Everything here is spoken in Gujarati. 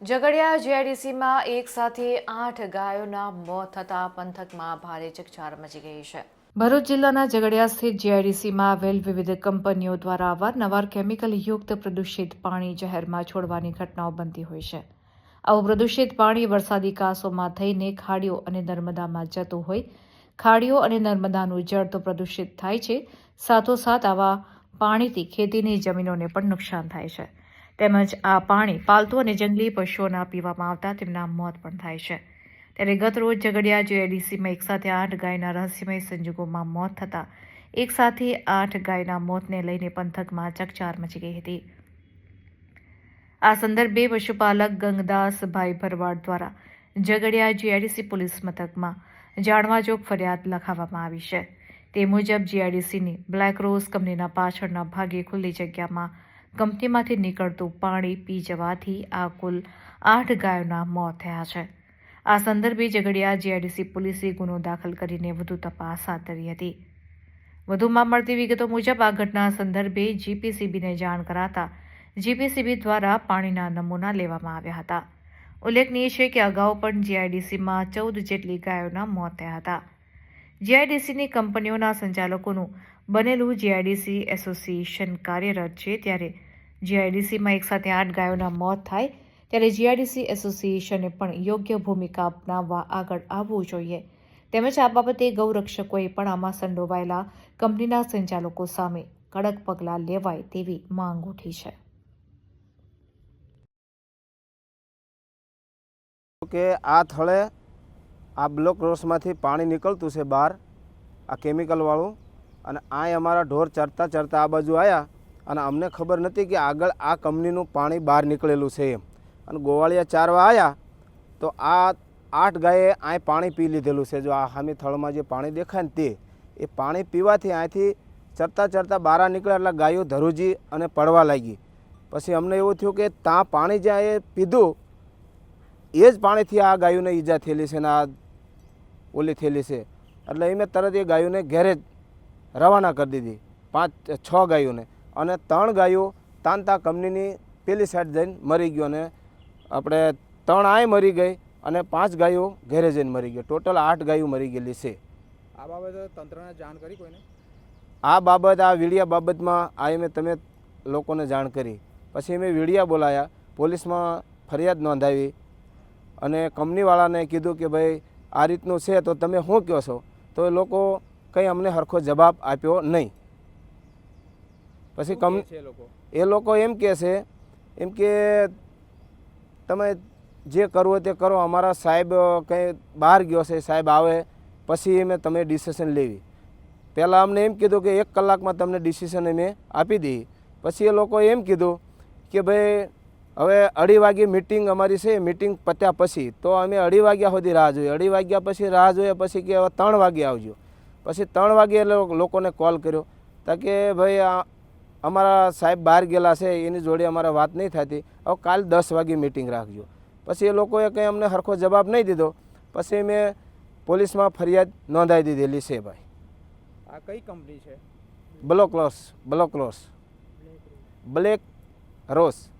ઝઘડિયા જીઆઈડીસીમાં એક સાથે આઠ ગાયોના મોત થતા પંથકમાં ભારે ચકચાર મચી ગઈ છે. ભરૂચ જિલ્લાના ઝઘડિયા સ્થિત જીઆઈડીસીમાં આવેલ વિવિધ કંપનીઓ દ્વારા અવારનવાર કેમિકલ યુક્ત પ્રદૂષિત પાણી જાહેરમાં છોડવાની ઘટનાઓ બનતી હોય છે. આવું પ્રદૂષિત પાણી વરસાદી કાસોમાં થઈને ખાડીઓ અને નર્મદામાં જતું હોય. ખાડીઓ અને નર્મદાનું જળ તો પ્રદૂષિત થાય છે. સાથોસાથ આવા પાણીથી ખેતીની જમીનોને પણ નુકસાન થાય છે. તેમજ આ પાણી પાલતુ અને જંગલી પશુઓના પીવામાં આવતા તેમના મોત પણ થાય છે. ત્યારે ગત રોજ ઝઘડિયા જીઆઈડીસીમાં એકસાથે આઠ ગાયના રહસ્યમય સંજોગોમાં મોત થતાં એકસાથે આઠ ગાયના મોતને લઈને પંથકમાં ચકચાર મચી ગઈ હતી. આ સંદર્ભે પશુપાલક ગંગદાસભાઈ ભરવાડ દ્વારા ઝઘડિયા જીઆઈડીસી પોલીસ મથકમાં જાણવાજોગ ફરિયાદ લખાવવામાં આવી છે. તે મુજબ જીઆઈડીસીની બ્લેક રોઝ કંપનીના પાછળના ભાગે ખુલ્લી જગ્યામાં કંપનીમાંથી નીકળતું પાણી પી જવાથી આ કુલ આઠ ગાયોના મોત થયા છે. આ સંદર્ભે ઝઘડિયા જીઆઈડીસી પોલીસે ગુનો દાખલ કરીને વધુ તપાસ હાથ ધરી હતી. વધુમાં મળતી વિગતો મુજબ આ ઘટના સંદર્ભે જીપીસીબીને જાણ કરાતા જીપીસીબી દ્વારા પાણીના નમૂના લેવામાં આવ્યા હતા. ઉલ્લેખનીય છે કે અગાઉ પણ જીઆઈડીસીમાં ચૌદ જેટલી ગાયોના મોત થયા હતા. જીઆઈડીસીની કંપનીઓના સંચાલકોનું બનેલું જીઆઈડીસી એસોસિએશન કાર્યરત છે. ત્યારે જીઆઈડીસીમાં એકસાથે આઠ ગાયોના મોત થાય. ત્યારે જીઆઈડીસી એસોસિએશને પણ યોગ્ય ભૂમિકા અપનાવવા આગળ આવવું જોઈએ. તેમજ આ બાબતે ગૌરક્ષકોએ પણ આમાં સંડોવાયેલા કંપનીના સંચાલકો સામે કડક પગલાં લેવાય તેવી માંગ ઉઠી છે. કે આ થળે આ બ્લોક રોસમાંથી પાણી નીકળતું છે બહાર, આ કેમિકલવાળું. અને આ અમારા ઢોર ચરતા ચરતા આ બાજુ આવ્યા અને અમને ખબર નથી કે આગળ આ કંપનીનું પાણી બહાર નીકળેલું છે એમ. અને ગોવાળિયા ચારવા આવ્યા તો આ આઠ ગાયે અહીં પાણી પી લીધેલું છે. જો આ હામી થળમાં જે પાણી દેખાય ને તે, એ પાણી પીવાથી અહીંથી ચરતા ચરતા બહાર નીકળ્યા એટલે ગાયો ધરુજી અને પડવા લાગી. પછી અમને એવું થયું કે ત્યાં પાણી જ્યાં એ પીધું, એ જ પાણીથી આ ગાયોને ઈજા થયેલી છે ને આ ઓલી થયેલી છે. એટલે એ મેં તરત એ ગાયોને ઘેરે રવાના કરી દીધી. પાંચ છ ગાયોને. અને ત્રણ ગાયો તાંતા કંપનીની પેલી સાઈડ જઈને મરી ગયો અને આપણે ત્રણ આય મરી ગઈ અને પાંચ ગાયો ઘેરે જઈને મરી ગઈ ટોટલ આઠ ગાયો મરી ગયેલી છે. આ બાબતે તંત્રને જાણ કરી કોઈને? આ બાબત આ વીડિયા બાબતમાં આ મેં તમે લોકોને જાણ કરી. પછી મેં વીડિયા બોલાયા પોલીસમાં ફરિયાદ નોંધાવી અને કંપનીવાળાને કીધું કે ભાઈ આ રીતનું છે તો તમે શું કહો છો? તો એ લોકો કંઈ અમને સરખો જવાબ આપ્યો નહીં. પછી છે એ લોકો? એ લોકો એમ કહે છે એમ કે તમે જે કરવું તે કરો અમારા સાહેબ કંઈ બહાર ગયો છે સાહેબ આવે પછી અમે તમે ડિસિશન લેવી. પહેલાં અમને એમ કીધું કે એક કલાકમાં તમને ડિસિશન અમે આપી દઈએ. પછી એ લોકો એમ કીધું કે ભાઈ હવે અઢી વાગે મિટિંગ અમારી છે મિટિંગ પત્યા પછી. તો અમે અઢી વાગ્યા સુધી રાહ જોઈએ અઢી વાગ્યા પછી રાહ જોઈએ પછી કે હવે ત્રણ વાગે આવજો. પછી ત્રણ વાગે લોકોને કોલ કર્યો. તા કે ભાઈ આ અમારા સાહેબ બહાર ગયેલા છે એની જોડે અમારે વાત નહીં થતી. હવે કાલ દસ વાગે મિટિંગ રાખજો. પછી એ લોકોએ કંઈ અમને સરખો જવાબ નહીં દીધો. પછી મેં પોલીસમાં ફરિયાદ નોંધાવી દીધેલી છે ભાઈ. આ કઈ કંપની છે? Block loss block loss. Black rose.